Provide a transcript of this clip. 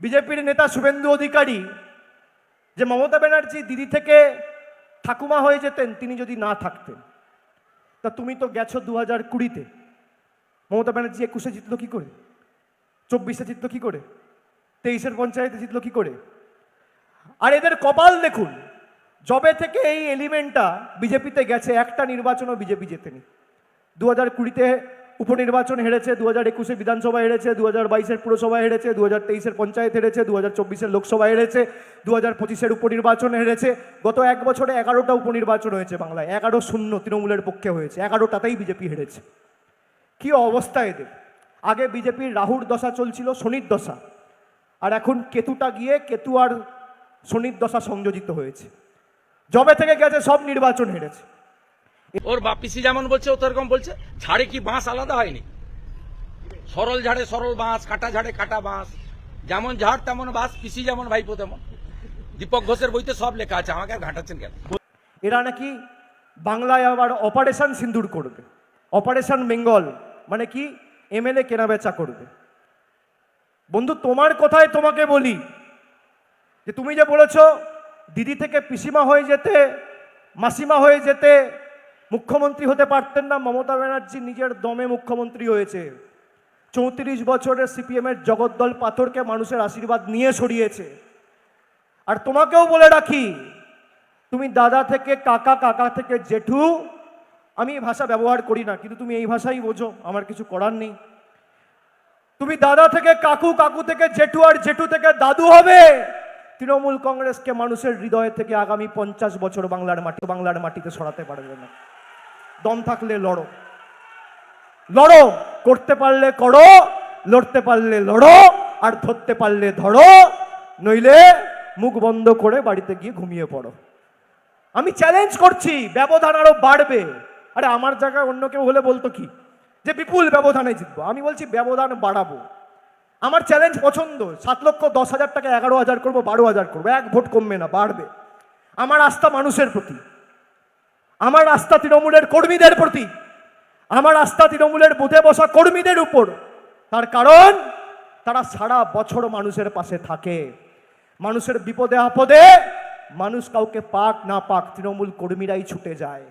বিজেপির নেতা শুভেন্দু অধিকারী, যে মমতা ব্যানার্জি দিদি থেকে ঠাকুমা হয়ে যেতেন, তিনি যদি না থাকতেন, তা তুমি তো গেছো দু হাজার কুড়িতে। মমতা ব্যানার্জি একুশে জিতলো কী করে? চব্বিশে জিতলো কী করে? তেইশের পঞ্চায়েতে জিতলো কী করে? আর এদের কপাল দেখুন জবে থেকে এই এলিমেন্টটা বিজেপিতে গেছে, একটা নির্বাচনও বিজেপি জেতেনি। দু হাজার কুড়িতে উপনির্বাচন হেরেছে দু হাজার একুশে বিধানসভা হেরেছে দু হাজার বাইশের পুরসভা হেরেছে দু হাজার তেইশের পঞ্চায়েত হেরেছে দু হাজার চব্বিশের লোকসভা হেরেছে দু হাজার পঁচিশের উপনির্বাচন হেরেছে। গত এক বছরে এগারোটা উপনির্বাচন হয়েছে বাংলায়, এগারো শূন্য তৃণমূলের পক্ষে হয়েছে, এগারোটাতেই বিজেপি হেরেছে। কি অবস্থা এদের? আগে বিজেপির রাহুর দশা চলছিল শনির দশা, আর এখন কেতুটা গিয়ে কেতু আর শনির দশা সংযোজিত হয়েছে। জবে থেকে গেছে সব নির্বাচন হেরেছে। ওর বাপ পিসি যেমন বলছে, ও তো এরকম বলছে। ঝাড়ে কি বাঁশ আলাদা হয়নি? সরল ঝাড়ে সরল বাঁশ, কাটা ঝাড়ে কাটা বাঁশ। যেমন ঝাড়, তেমন বাঁশ, পিসি যেমন, ভাইপো তেমন। দীপক ঘোষের বইতে সব লেখা আছে, আমাকে আর ঘাটাচ্ছেন কেন? এরা নাকি বাংলায় আবার অপারেশন সিন্দুর করবে। অপারেশন বেঙ্গল মানে কি? এমএলএ কেনাবেচা করবে। বন্ধু, তোমার কথায় তোমাকে বলি। যে তুমি যে বলেছ, দিদি থেকে পিসিমা হয়ে যেতে, মাসিমা হয়ে যেতে মুখ্যমন্ত্রী হতে পারতেন না, মমতা ব্যানার্জি নিজের দমে মুখ্যমন্ত্রী হয়েছে। চৌত্রিশ বছরের সিপিএমের জগদ্দল পাথরকে মানুষের আশীর্বাদ নিয়ে সরিয়েছে। আর তোমাকেও বলে রাখি, তুমি দাদা থেকে কাকা কাকা থেকে জেঠু, আমি এই ভাষা ব্যবহার করি না, কিন্তু তুমি এই ভাষাই বোঝো, আমার কিছু করার নেই। তুমি দাদা থেকে কাকু কাকু থেকে জেঠু, আর জেঠু থেকে দাদু হবে। তৃণমূল কংগ্রেসকে মানুষের হৃদয় থেকে আগামী পঞ্চাশ বছর বাংলার মাটি, বাংলার মাটিতে সরাতে পারবে না। দম থাকলে লড়ো। লড়ো, করতে পারলে করো, লড়তে পারলে লড়ো, আর ধরতে পারলে ধরো, নইলে মুখ বন্ধ করে বাড়িতে গিয়ে ঘুমিয়ে পড়ো। আমি চ্যালেঞ্জ করছি, ব্যবধান আরও বাড়বে। আরে আমার জায়গায় অন্য কেউ হলে বলতো কি? যে বিপুল ব্যবধানে জিতবো। আমি বলছি ব্যবধান বাড়াবো। আমার চ্যালেঞ্জ পছন্দ। সাত লক্ষ দশ হাজার টাকা, এগারো হাজার করব, বারো হাজার করব। এক ভোট কমবে না, বাড়বে। আমার আস্থা মানুষের প্রতি। আমার আস্থা তৃণমূলের কর্মীদের প্রতি, আমার আস্থা তৃণমূলের বুথে বসা কর্মীদের উপর। তার কারণ, তারা সারা বছর মানুষের পাশে থাকে। মানুষের বিপদে আপদে মানুষ কাউকে পাক না পাক তৃণমূল কর্মীরাই ছুটে যায়।